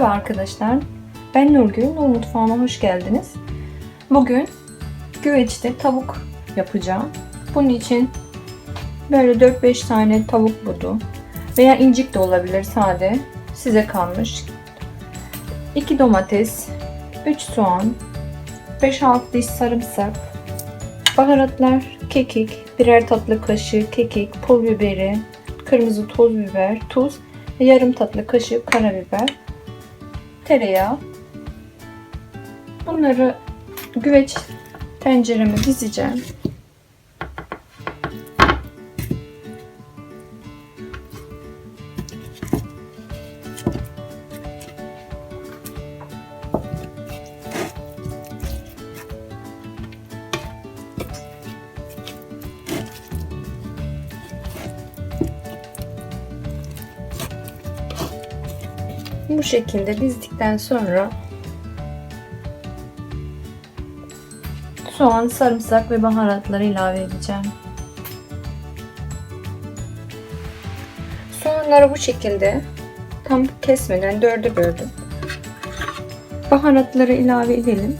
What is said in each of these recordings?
Merhaba arkadaşlar. Ben Nurgül. Nur Mutfağıma hoş geldiniz. Bugün güveçte tavuk yapacağım. Bunun için böyle 4-5 tane tavuk budu veya incik de olabilir sade. Size kalmış. 2 domates, 3 soğan, 5-6 diş sarımsak, baharatlar, kekik, birer tatlı kaşığı kekik, pul biberi, kırmızı toz biber, tuz ve yarım tatlı kaşığı karabiber, tereyağı. Bunları güveç tencereme dizeceğim. Bu şekilde dizdikten sonra soğan, sarımsak ve baharatları ilave edeceğim. Soğanları bu şekilde tam kesmeden dörde böldüm. Baharatları ilave edelim.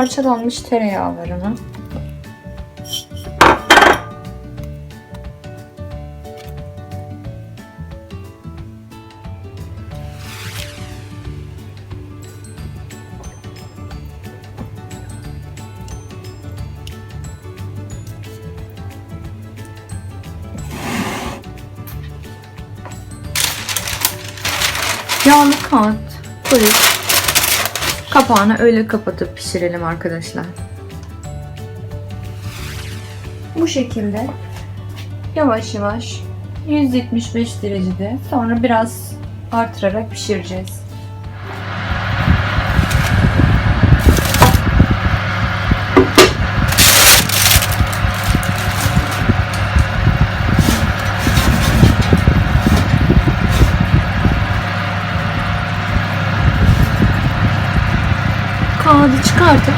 Parçalanmış tereyağlarını. Yağlı kağıt koyup Kapağını öyle kapatıp pişirelim arkadaşlar. Bu şekilde yavaş yavaş 175 derecede sonra biraz artırarak pişireceğiz. Kağıdı çıkartıp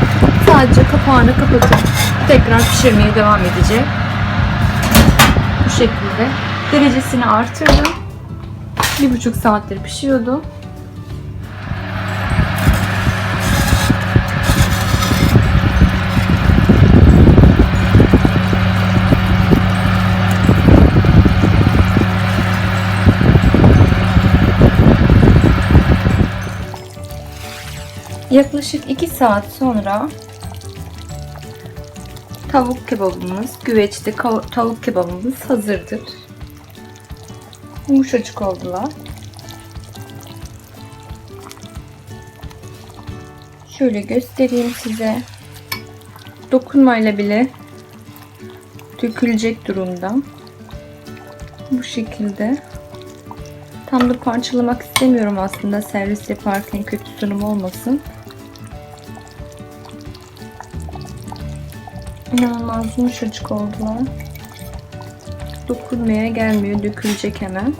sadece kapağını kapatıp tekrar pişirmeye devam edecek. Bu şekilde derecesini artırdım. Bir buçuk saattir pişiyordu. Yaklaşık 2 saat sonra tavuk kebabımız, güveçte tavuk kebabımız hazırdır. Yumuşacık oldular. Şöyle göstereyim size. Dokunmayla bile dökülecek durumda. Bu şekilde. Tam da parçalamak istemiyorum aslında servis yaparken kötü sunum olmasın. İnanılmaz yumuşacık oldular. Dokunmaya gelmiyor. Dökülecek hemen.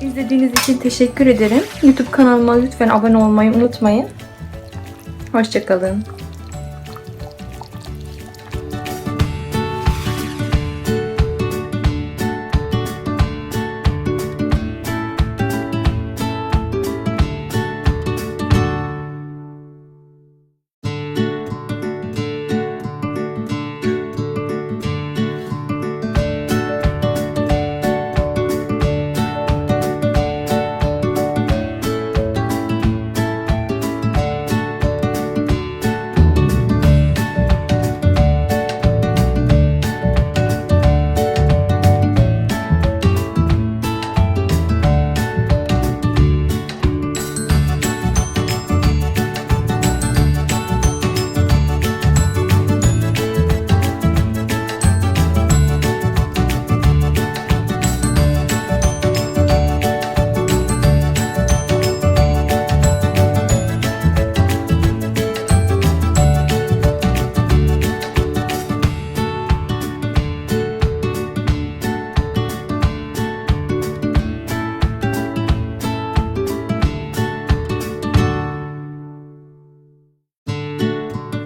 İzlediğiniz için teşekkür ederim. YouTube kanalıma lütfen abone olmayı unutmayın. Hoşçakalın.